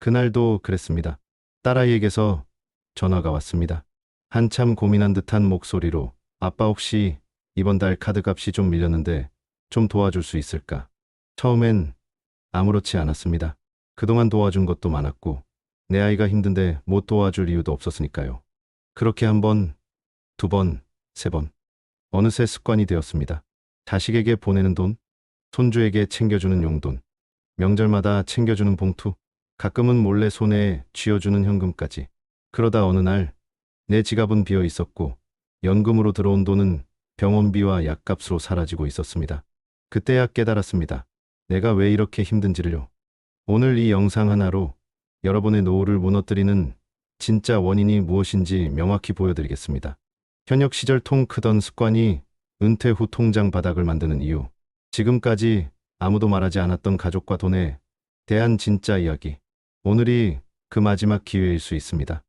그날도 그랬습니다. 딸아이에게서 전화가 왔습니다. 한참 고민한 듯한 목소리로 아빠 혹시 이번 달 카드값이 좀 밀렸는데 좀 도와줄 수 있을까? 처음엔 아무렇지 않았습니다. 그동안 도와준 것도 많았고 내 아이가 힘든데 못 도와줄 이유도 없었으니까요. 그렇게 한 번, 두 번, 세 번. 어느새 습관이 되었습니다. 자식에게 보내는 돈, 손주에게 챙겨주는 용돈, 명절마다 챙겨주는 봉투, 가끔은 몰래 손에 쥐어주는 현금까지. 그러다 어느 날 내 지갑은 비어 있었고 연금으로 들어온 돈은 병원비와 약값으로 사라지고 있었습니다. 그때야 깨달았습니다. 내가 왜 이렇게 힘든지를요. 오늘 이 영상 하나로 여러분의 노후를 무너뜨리는 진짜 원인이 무엇인지 명확히 보여드리겠습니다. 현역 시절 통 크던 습관이 은퇴 후 통장 바닥을 만드는 이유. 지금까지 아무도 말하지 않았던 가족과 돈에 대한 진짜 이야기. 오늘이 그 마지막 기회일 수 있습니다.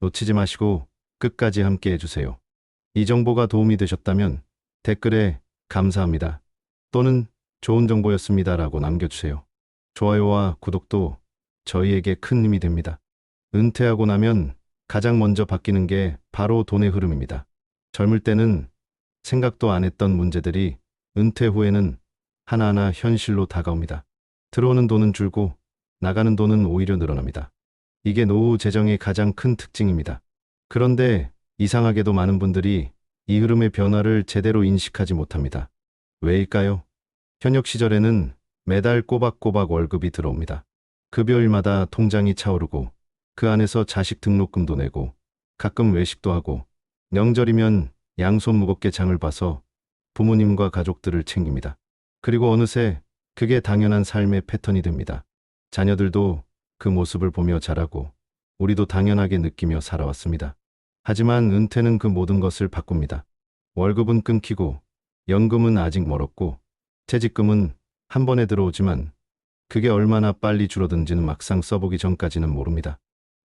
놓치지 마시고 끝까지 함께 해주세요. 이 정보가 도움이 되셨다면 댓글에 감사합니다. 또는 좋은 정보였습니다 라고 남겨주세요. 좋아요와 구독도 저희에게 큰 힘이 됩니다. 은퇴하고 나면 가장 먼저 바뀌는 게 바로 돈의 흐름입니다. 젊을 때는 생각도 안 했던 문제들이 은퇴 후에는 하나하나 현실로 다가옵니다. 들어오는 돈은 줄고 나가는 돈은 오히려 늘어납니다. 이게 노후 재정의 가장 큰 특징입니다. 그런데 이상하게도 많은 분들이 이 흐름의 변화를 제대로 인식하지 못합니다. 왜일까요? 현역 시절에는 매달 꼬박꼬박 월급이 들어옵니다. 급여일마다 통장이 차오르고 그 안에서 자식 등록금도 내고 가끔 외식도 하고 명절이면 양손 무겁게 장을 봐서 부모님과 가족들을 챙깁니다. 그리고 어느새 그게 당연한 삶의 패턴이 됩니다. 자녀들도 그 모습을 보며 자라고 우리도 당연하게 느끼며 살아왔습니다. 하지만 은퇴는 그 모든 것을 바꿉니다. 월급은 끊기고 연금은 아직 멀었고 퇴직금은 한 번에 들어오지만 그게 얼마나 빨리 줄어든지는 막상 써보기 전까지는 모릅니다.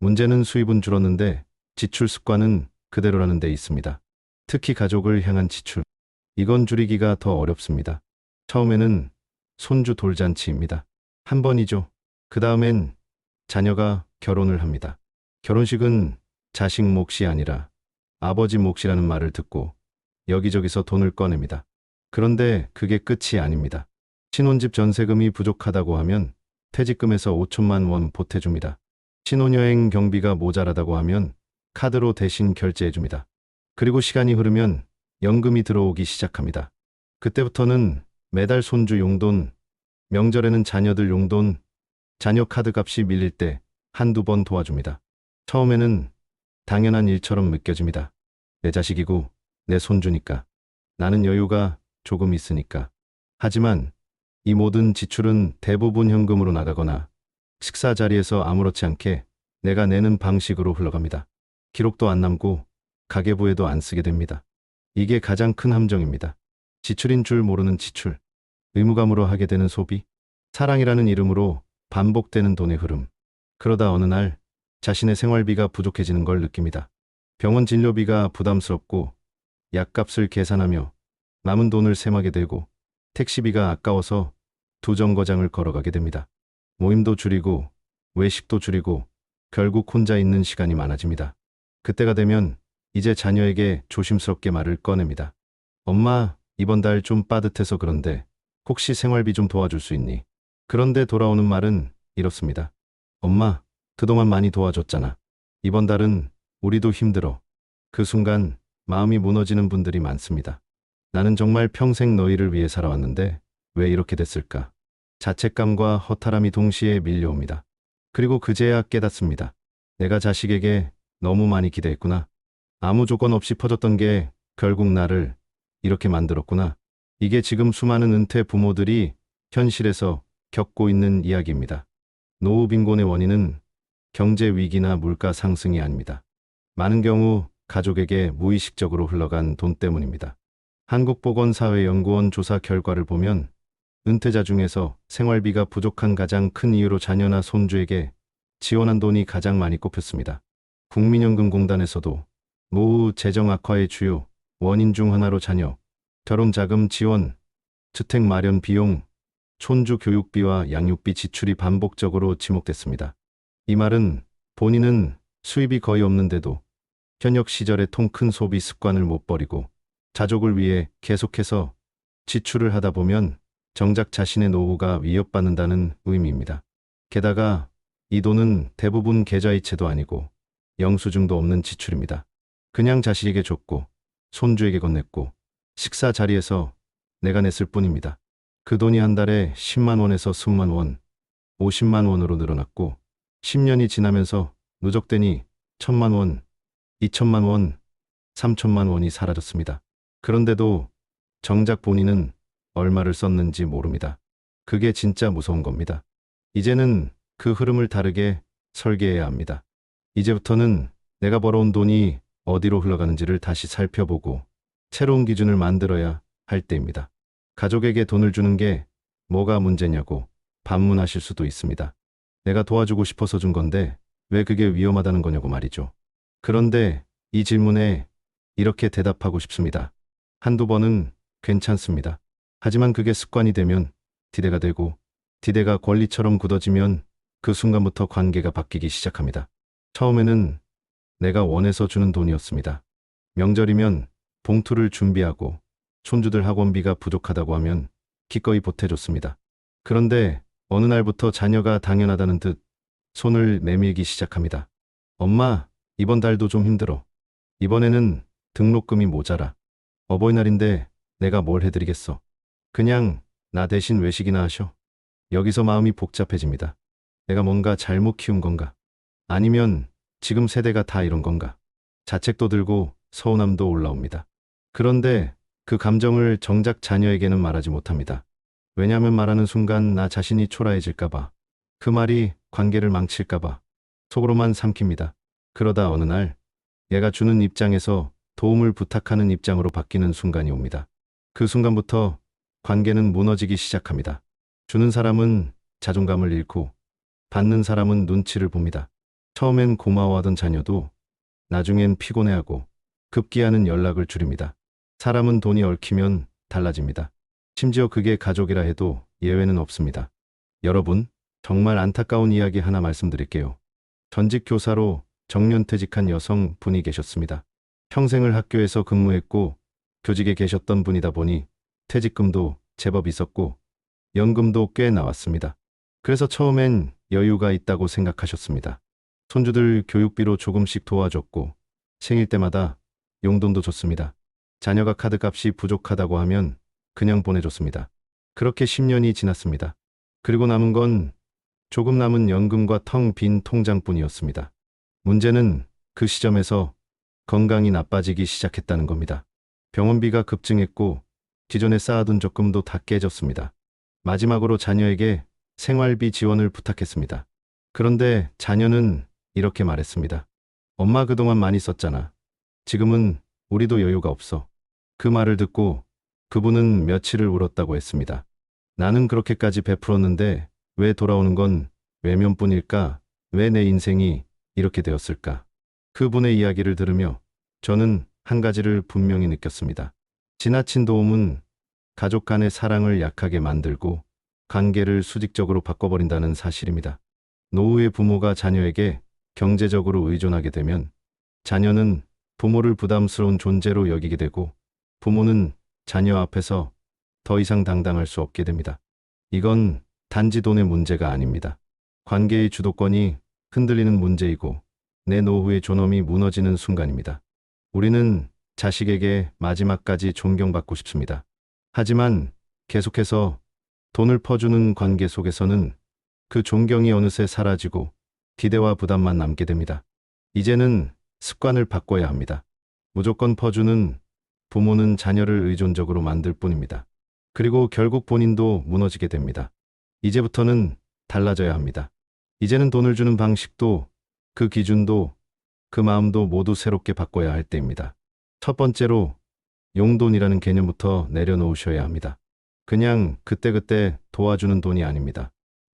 문제는 수입은 줄었는데 지출 습관은 그대로라는 데 있습니다. 특히 가족을 향한 지출. 이건 줄이기가 더 어렵습니다. 처음에는 손주 돌잔치입니다. 한 번이죠. 그 다음엔 자녀가 결혼을 합니다. 결혼식은 자식 몫이 아니라 아버지 몫이라는 말을 듣고 여기저기서 돈을 꺼냅니다. 그런데 그게 끝이 아닙니다. 신혼집 전세금이 부족하다고 하면 퇴직금에서 5천만 원 보태줍니다. 신혼여행 경비가 모자라다고 하면 카드로 대신 결제해줍니다. 그리고 시간이 흐르면 연금이 들어오기 시작합니다. 그때부터는 매달 손주 용돈, 명절에는 자녀들 용돈, 자녀 카드 값이 밀릴 때 한두 번 도와줍니다. 처음에는 당연한 일처럼 느껴집니다. 내 자식이고 내 손주니까. 나는 여유가 조금 있으니까. 하지만 이 모든 지출은 대부분 현금으로 나가거나 식사 자리에서 아무렇지 않게 내가 내는 방식으로 흘러갑니다. 기록도 안 남고 가계부에도 안 쓰게 됩니다. 이게 가장 큰 함정입니다. 지출인 줄 모르는 지출, 의무감으로 하게 되는 소비, 사랑이라는 이름으로 반복되는 돈의 흐름. 그러다 어느 날 자신의 생활비가 부족해지는 걸 느낍니다. 병원 진료비가 부담스럽고 약값을 계산하며 남은 돈을 셈하게 되고 택시비가 아까워서 두 정거장을 걸어가게 됩니다. 모임도 줄이고 외식도 줄이고 결국 혼자 있는 시간이 많아집니다. 그때가 되면 이제 자녀에게 조심스럽게 말을 꺼냅니다. 엄마, 이번 달 좀 빠듯해서 그런데 혹시 생활비 좀 도와줄 수 있니? 그런데 돌아오는 말은 이렇습니다. 엄마, 그동안 많이 도와줬잖아. 이번 달은 우리도 힘들어. 그 순간 마음이 무너지는 분들이 많습니다. 나는 정말 평생 너희를 위해 살아왔는데 왜 이렇게 됐을까? 자책감과 허탈함이 동시에 밀려옵니다. 그리고 그제야 깨닫습니다. 내가 자식에게 너무 많이 기대했구나. 아무 조건 없이 퍼졌던 게 결국 나를 이렇게 만들었구나. 이게 지금 수많은 은퇴 부모들이 현실에서 겪고 있는 이야기입니다. 노후 빈곤의 원인은 경제 위기나 물가 상승이 아닙니다. 많은 경우 가족에게 무의식적으로 흘러간 돈 때문입니다. 한국보건사회연구원 조사 결과를 보면 은퇴자 중에서 생활비가 부족한 가장 큰 이유로 자녀나 손주에게 지원한 돈이 가장 많이 꼽혔습니다. 국민연금공단에서도 노후 재정 악화의 주요 원인 중 하나로 자녀, 결혼 자금 지원, 주택 마련 비용, 손주 교육비와 양육비 지출이 반복적으로 지목됐습니다. 이 말은 본인은 수입이 거의 없는데도 현역 시절의 통큰 소비 습관을 못 버리고 자족을 위해 계속해서 지출을 하다 보면 정작 자신의 노후가 위협받는다는 의미입니다. 게다가 이 돈은 대부분 계좌이체도 아니고 영수증도 없는 지출입니다. 그냥 자식에게 줬고 손주에게 건넸고 식사 자리에서 내가 냈을 뿐입니다. 그 돈이 한 달에 10만 원에서 20만 원, 50만 원으로 늘어났고 10년이 지나면서 누적되니 1000만 원, 2천만 원, 3천만 원이 사라졌습니다. 그런데도 정작 본인은 얼마를 썼는지 모릅니다. 그게 진짜 무서운 겁니다. 이제는 그 흐름을 다르게 설계해야 합니다. 이제부터는 내가 벌어온 돈이 어디로 흘러가는지를 다시 살펴보고 새로운 기준을 만들어야 할 때입니다. 가족에게 돈을 주는 게 뭐가 문제냐고 반문하실 수도 있습니다. 내가 도와주고 싶어서 준 건데 왜 그게 위험하다는 거냐고 말이죠. 그런데 이 질문에 이렇게 대답하고 싶습니다. 한두 번은 괜찮습니다. 하지만 그게 습관이 되면 디대가 되고 디대가 권리처럼 굳어지면 그 순간부터 관계가 바뀌기 시작합니다. 처음에는 내가 원해서 주는 돈이었습니다. 명절이면 봉투를 준비하고 손주들 학원비가 부족하다고 하면 기꺼이 보태줬습니다. 그런데 어느 날부터 자녀가 당연하다는 듯 손을 내밀기 시작합니다. 엄마, 이번 달도 좀 힘들어. 이번에는 등록금이 모자라. 어버이날인데 내가 뭘 해드리겠어. 그냥 나 대신 외식이나 하셔. 여기서 마음이 복잡해집니다. 내가 뭔가 잘못 키운 건가? 아니면 지금 세대가 다 이런 건가? 자책도 들고 서운함도 올라옵니다. 그런데 그 감정을 정작 자녀에게는 말하지 못합니다. 왜냐하면 말하는 순간 나 자신이 초라해질까봐. 그 말이 관계를 망칠까봐. 속으로만 삼킵니다. 그러다 어느 날 얘가 주는 입장에서 도움을 부탁하는 입장으로 바뀌는 순간이 옵니다. 그 순간부터 관계는 무너지기 시작합니다. 주는 사람은 자존감을 잃고 받는 사람은 눈치를 봅니다. 처음엔 고마워하던 자녀도 나중엔 피곤해하고 급기야는 연락을 줄입니다. 사람은 돈이 얽히면 달라집니다. 심지어 그게 가족이라 해도 예외는 없습니다. 여러분, 정말 안타까운 이야기 하나 말씀드릴게요. 전직 교사로 정년퇴직한 여성 분이 계셨습니다. 평생을 학교에서 근무했고 교직에 계셨던 분이다 보니 퇴직금도 제법 있었고 연금도 꽤 나왔습니다. 그래서 처음엔 여유가 있다고 생각하셨습니다. 손주들 교육비로 조금씩 도와줬고 생일 때마다 용돈도 줬습니다. 자녀가 카드값이 부족하다고 하면 그냥 보내줬습니다. 그렇게 10년이 지났습니다. 그리고 남은 건 조금 남은 연금과 텅 빈 통장뿐이었습니다. 문제는 그 시점에서 건강이 나빠지기 시작했다는 겁니다. 병원비가 급증했고 기존에 쌓아둔 적금도 다 깨졌습니다. 마지막으로 자녀에게 생활비 지원을 부탁했습니다. 그런데 자녀는 이렇게 말했습니다. 엄마 그동안 많이 썼잖아. 지금은 우리도 여유가 없어. 그 말을 듣고 그분은 며칠을 울었다고 했습니다. 나는 그렇게까지 베풀었는데 왜 돌아오는 건 외면뿐일까? 왜 내 인생이 이렇게 되었을까? 그분의 이야기를 들으며 저는 한 가지를 분명히 느꼈습니다. 지나친 도움은 가족 간의 사랑을 약하게 만들고 관계를 수직적으로 바꿔버린다는 사실입니다. 노후의 부모가 자녀에게 경제적으로 의존하게 되면 자녀는 부모를 부담스러운 존재로 여기게 되고 부모는 자녀 앞에서 더 이상 당당할 수 없게 됩니다. 이건 단지 돈의 문제가 아닙니다. 관계의 주도권이 흔들리는 문제이고 내 노후의 존엄이 무너지는 순간입니다. 우리는 자식에게 마지막까지 존경받고 싶습니다. 하지만 계속해서 돈을 퍼주는 관계 속에서는 그 존경이 어느새 사라지고 기대와 부담만 남게 됩니다. 이제는 습관을 바꿔야 합니다. 무조건 퍼주는 부모는 자녀를 의존적으로 만들 뿐입니다. 그리고 결국 본인도 무너지게 됩니다. 이제부터는 달라져야 합니다. 이제는 돈을 주는 방식도 그 기준도 그 마음도 모두 새롭게 바꿔야 할 때입니다. 첫 번째로 용돈이라는 개념부터 내려놓으셔야 합니다. 그냥 그때그때 도와주는 돈이 아닙니다.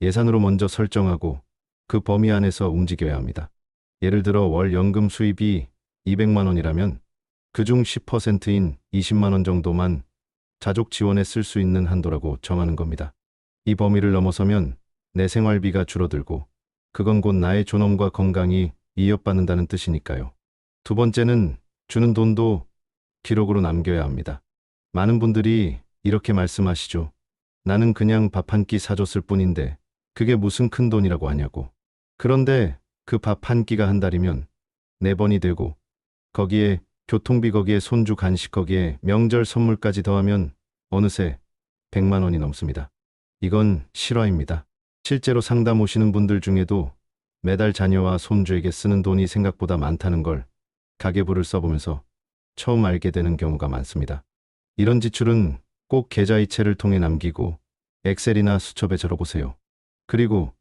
예산으로 먼저 설정하고 그 범위 안에서 움직여야 합니다. 예를 들어 월 연금 수입이 200만 원이라면 그중 10%인 20만 원 정도만 자족 지원에 쓸 수 있는 한도라고 정하는 겁니다. 이 범위를 넘어서면 내 생활비가 줄어들고 그건 곧 나의 존엄과 건강이 이어받는다는 뜻이니까요. 두 번째는 주는 돈도 기록으로 남겨야 합니다. 많은 분들이 이렇게 말씀하시죠. 나는 그냥 밥 한 끼 사줬을 뿐인데 그게 무슨 큰 돈이라고 하냐고. 그런데 그 밥 한 끼가 한 달이면 네 번이 되고 거기에 교통비 거기에 손주 간식 거기에 명절 선물까지 더하면 어느새 100만 원이 넘습니다. 이건 실화입니다. 실제로 상담 오시는 분들 중에도 매달 자녀와 손주에게 쓰는 돈이 생각보다 많다는 걸 가계부를 써보면서 처음 알게 되는 경우가 많습니다. 이런 지출은 꼭 계좌이체를 통해 남기고 엑셀이나 수첩에 적어보세요. 그리고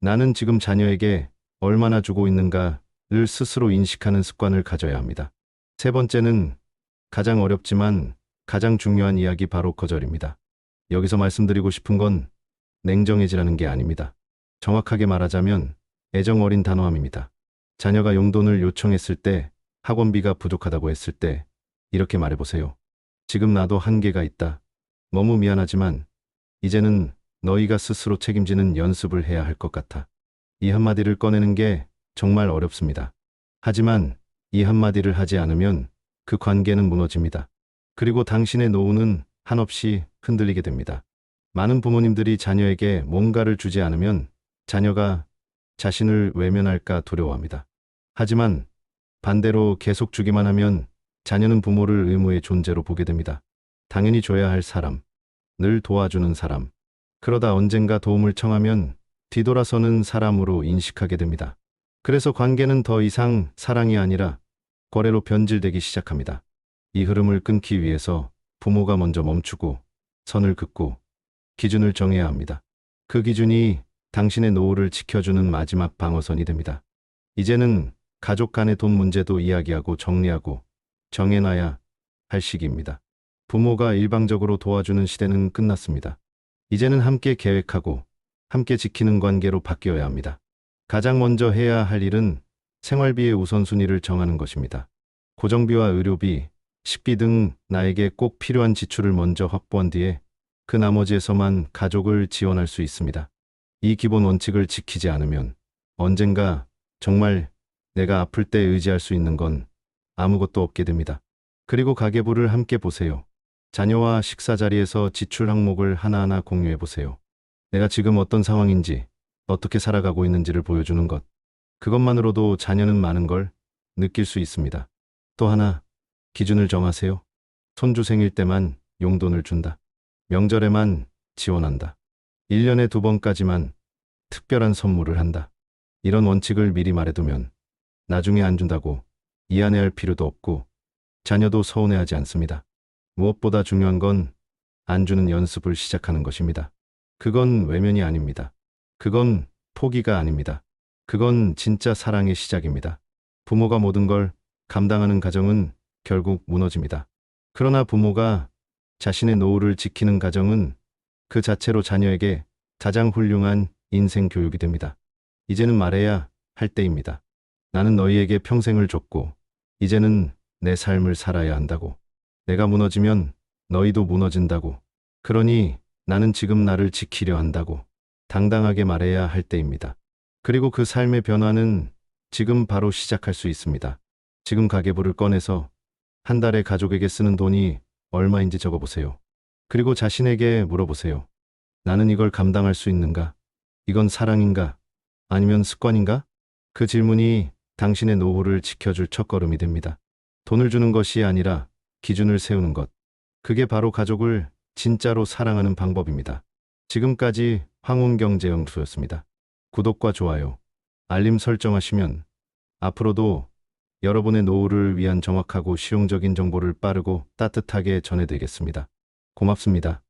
나는 지금 자녀에게 얼마나 주고 있는가를 스스로 인식하는 습관을 가져야 합니다. 세 번째는 가장 어렵지만 가장 중요한 이야기 바로 거절입니다. 여기서 말씀드리고 싶은 건 냉정해지라는 게 아닙니다. 정확하게 말하자면 애정 어린 단호함입니다. 자녀가 용돈을 요청했을 때 학원비가 부족하다고 했을 때 이렇게 말해보세요. 지금 나도 한계가 있다. 너무 미안하지만 이제는 너희가 스스로 책임지는 연습을 해야 할 것 같아. 이 한마디를 꺼내는 게 정말 어렵습니다. 하지만 이 한마디를 하지 않으면 그 관계는 무너집니다. 그리고 당신의 노후는 한없이 흔들리게 됩니다. 많은 부모님들이 자녀에게 뭔가를 주지 않으면 자녀가 자신을 외면할까 두려워합니다. 하지만 반대로 계속 주기만 하면 자녀는 부모를 의무의 존재로 보게 됩니다. 당연히 줘야 할 사람, 늘 도와주는 사람. 그러다 언젠가 도움을 청하면 뒤돌아서는 사람으로 인식하게 됩니다. 그래서 관계는 더 이상 사랑이 아니라 거래로 변질되기 시작합니다. 이 흐름을 끊기 위해서 부모가 먼저 멈추고 선을 긋고 기준을 정해야 합니다. 그 기준이 당신의 노후를 지켜주는 마지막 방어선이 됩니다. 이제는 가족 간의 돈 문제도 이야기하고 정리하고 정해놔야 할 시기입니다. 부모가 일방적으로 도와주는 시대는 끝났습니다. 이제는 함께 계획하고 함께 지키는 관계로 바뀌어야 합니다. 가장 먼저 해야 할 일은 생활비의 우선순위를 정하는 것입니다. 고정비와 의료비, 식비 등 나에게 꼭 필요한 지출을 먼저 확보한 뒤에 그 나머지에서만 가족을 지원할 수 있습니다. 이 기본 원칙을 지키지 않으면 언젠가 정말 내가 아플 때 의지할 수 있는 건 아무것도 없게 됩니다. 그리고 가계부를 함께 보세요. 자녀와 식사 자리에서 지출 항목을 하나하나 공유해 보세요. 내가 지금 어떤 상황인지, 어떻게 살아가고 있는지를 보여주는 것. 그것만으로도 자녀는 많은 걸 느낄 수 있습니다. 또 하나, 기준을 정하세요. 손주 생일 때만 용돈을 준다. 명절에만 지원한다. 1년에 두 번까지만 특별한 선물을 한다. 이런 원칙을 미리 말해두면 나중에 안 준다고 이안해할 필요도 없고 자녀도 서운해하지 않습니다. 무엇보다 중요한 건 안 주는 연습을 시작하는 것입니다. 그건 외면이 아닙니다. 그건 포기가 아닙니다. 그건 진짜 사랑의 시작입니다. 부모가 모든 걸 감당하는 가정은 결국 무너집니다. 그러나 부모가 자신의 노후를 지키는 가정은 그 자체로 자녀에게 가장 훌륭한 인생 교육이 됩니다. 이제는 말해야 할 때입니다. 나는 너희에게 평생을 줬고, 이제는 내 삶을 살아야 한다고. 내가 무너지면 너희도 무너진다고. 그러니 나는 지금 나를 지키려 한다고. 당당하게 말해야 할 때입니다. 그리고 그 삶의 변화는 지금 바로 시작할 수 있습니다. 지금 가계부를 꺼내서 한 달에 가족에게 쓰는 돈이 얼마인지 적어보세요. 그리고 자신에게 물어보세요. 나는 이걸 감당할 수 있는가? 이건 사랑인가? 아니면 습관인가? 그 질문이 당신의 노후를 지켜줄 첫걸음이 됩니다. 돈을 주는 것이 아니라 기준을 세우는 것. 그게 바로 가족을 진짜로 사랑하는 방법입니다. 지금까지 황혼경제연구소였습니다. 구독과 좋아요, 알림 설정하시면 앞으로도 여러분의 노후를 위한 정확하고 실용적인 정보를 빠르고 따뜻하게 전해드리겠습니다. 고맙습니다.